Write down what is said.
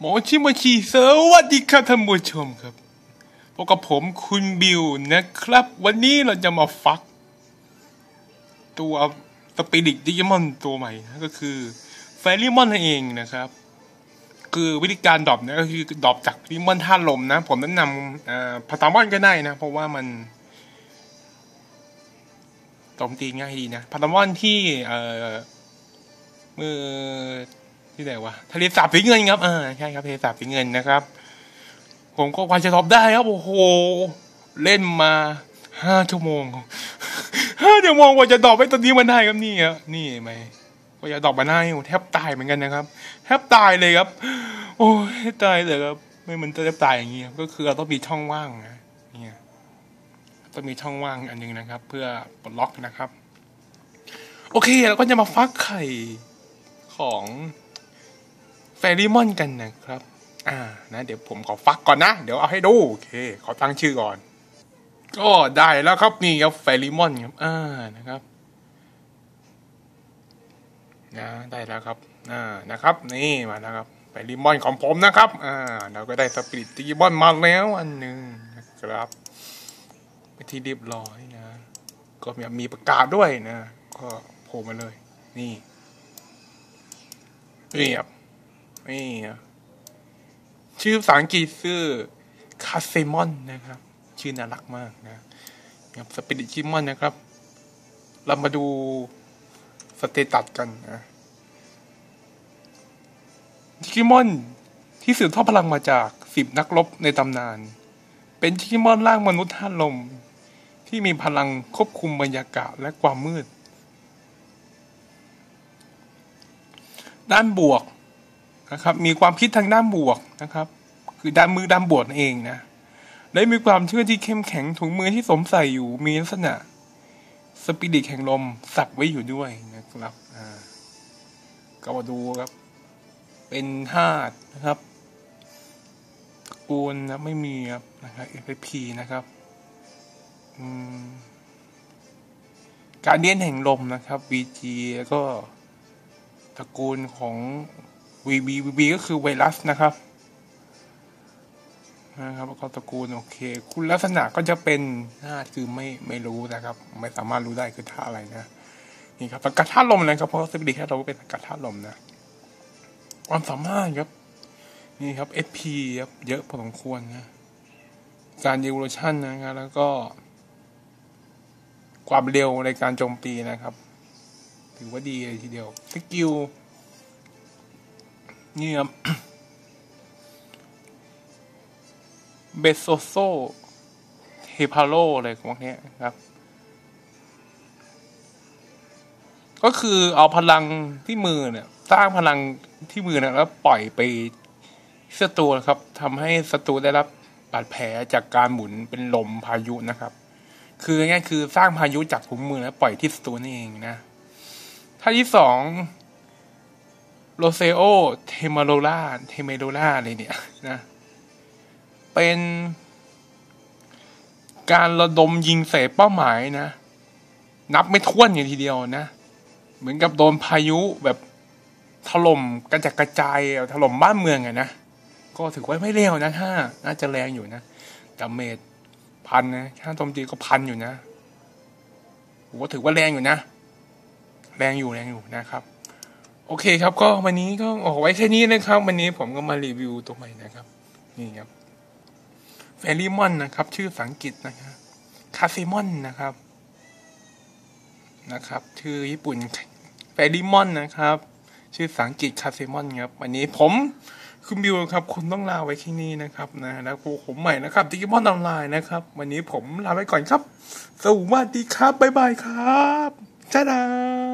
หมอชิมาชีสวัสดีครับท่านผู้ชมครับพบกับผมคุณบิวนะครับ วันนี้เราจะมาฟัก ตัวสปิริตดิจิมอนตัวใหม่นะก็คือแฟรี่มอนนั่นเองนะครับ คือวิธีการดรอปนี่ยก็คือดรอปจากดิมอนท่าลมนะ ผมแนะนำอ่าพาตามอนก็ได้นะ เพราะว่ามันตมตีง่ายดีนะพาตามอนที่เอ่อมือ ที่ไหนวะทะเลสาบสีเงินครับอ่าใช่ครับทะเลสาบสีเงินนะครับ ผมก็ควาจะตอบได้ครับโอ้โหเล่นมาห้าชั่วโมงห้าชั่วโมงกว่าจะตอบไปตัวนี้มันได้ครับนี่ครับนี่ไหมกว่าจะตอบมาได้แทบตายเหมือนกันนะครับ แทบตายเลยครับ โอ้ยตายเลยครับ ไม่มันจะแทบตายอย่างนี้ก็คือเราต้องมีช่องว่างนะเนี่ยต้องมีช่องว่างอันหนึงนะครับ เพื่อปลดล็อกนะครับ โอเคเราก็จะมาฟักไข่ของ แฟรีมอนกันนะครับ อ่านะเดี๋ยวผมขอฟักก่อนนะ เดี๋ยวเอาให้ดู โอเค ขอตั้งชื่อก่อน ก็ได้แล้วครับนี่ครับแฟรีมอนครับ อ่านะครับนะได้แล้วครับ อ่านะครับ นี่มาแล้วครับแฟรีมอนของผมนะครับ อ่า เราก็ได้สปิริตดิจิมอนมาแล้วอันหนึ่งนะครับไปที่เรียบร้อยนะ ก็มีมีประกาศด้วยนะ ก็โผล่มาเลย นี่นี่ครับ นี่ชื่อภาษาอังกฤษชื่อคาเซมอนนะครับ ชื่อน่ารักมากนะครับสปิริตชิมอนนะครับ เรามาดูสเตตัสกันนะชิมอนที่สืบทอดพลังมาจากสิบนักรบในตำนาน เป็นชิมอนร่างมนุษย์ท่านลม ที่มีพลังควบคุมบรรยากาศและความมืด ด้านบวก นะครับ มีความคิดทางด้านบวกนะครับ คือด้านมือด้านบวกเองนะและมีความเชื่อที่เข้มแข็งถุงมือที่สมใส่อยู่มีลักษณะสปิริตแห่งลมสักไว้อยู่ด้วยนะครับอ่าก็มาดูครับ เป็นธาตุนะครับตระกูลนะไม่มีครับนะครับ FP นะครับการเดียนแห่งลมนะครับ VG แล้วก็ตระกูลของ VB VB ก็คือไวรัสนะครับนะครับแล้วก็ตระกูลโอเค คุณลักษณะก็จะเป็นหน้าคือไม่ไม่รู้นะครับ ไม่สามารถรู้ได้คือท่าอะไรนะนี่ครับสกัดท่าลมนะครับเพราะสปิริตแค่เราเป็นสกัดท่าลมนะ ความสามารถครับนี่ครับ SP ครับเยอะพอสมควรนะการดิวโลชันนะครับแล้วก็ ความเร็วในการโจมตีนะครับ ถือว่าดีเลยทีเดียวสกิล นี่ครับเบโซโซเฮพาโลอะไรพวกนี้ครับ ก็คือเอาพลังที่มือเนี่ย สร้างพลังที่มือเนี่ยแล้วปล่อยไปศัตรูนะครับทำให้ศัตรูได้รับบาดแผลจากการหมุนเป็นลมพายุนะครับ คือง่ายๆคือสร้างพายุจากถุงมือแล้วปล่อยที่ศัตรูนี่เองนะท่าที่สอง โรเซโอเทมโรล่าเทเมโรล่าอะไรเนี่ยนะ เป็นการระดมยิงใส่เป้าหมายนะ นับไม่ถ้วนอย่างทีเดียวนะ เหมือนกับโดนพายุแบบถล่มกระจัดกระจายถล่มบ้านเมืองอะนะ ก็ถือว่าไม่เร็วนะถ้าน่าจะแรงอยู่นะดาเมจพันนะถ้าโจมตีก็พันอยู่นะผมว่าถือว่าแรงอยู่นะ แรงอยู่แรงอยู่นะครับ โอเคครับ ก็วันนี้ก็ออกไว้แค่นี้นะครับ วันนี้ผมก็มารีวิวตัวใหม่นะครับ นี่ครับเฟรลี่มอนนะครับ ชื่อสังกฤษนะครับคาซิมอนนะครับ นะครับ ชื่อญี่ปุ่นเฟรลี่มอนนะครับ ชื่อสังกฤษคาซิมอนครับ วันนี้ผมคุณบิวครับ คุณต้องลาไว้ที่นี่นะครับนะแล้วผมใหม่นะครับดิจิมอนออนไลน์นะครับ วันนี้ผมลาไปก่อนครับ สวัสดีครับ บ๊ายบายครับจ้าดา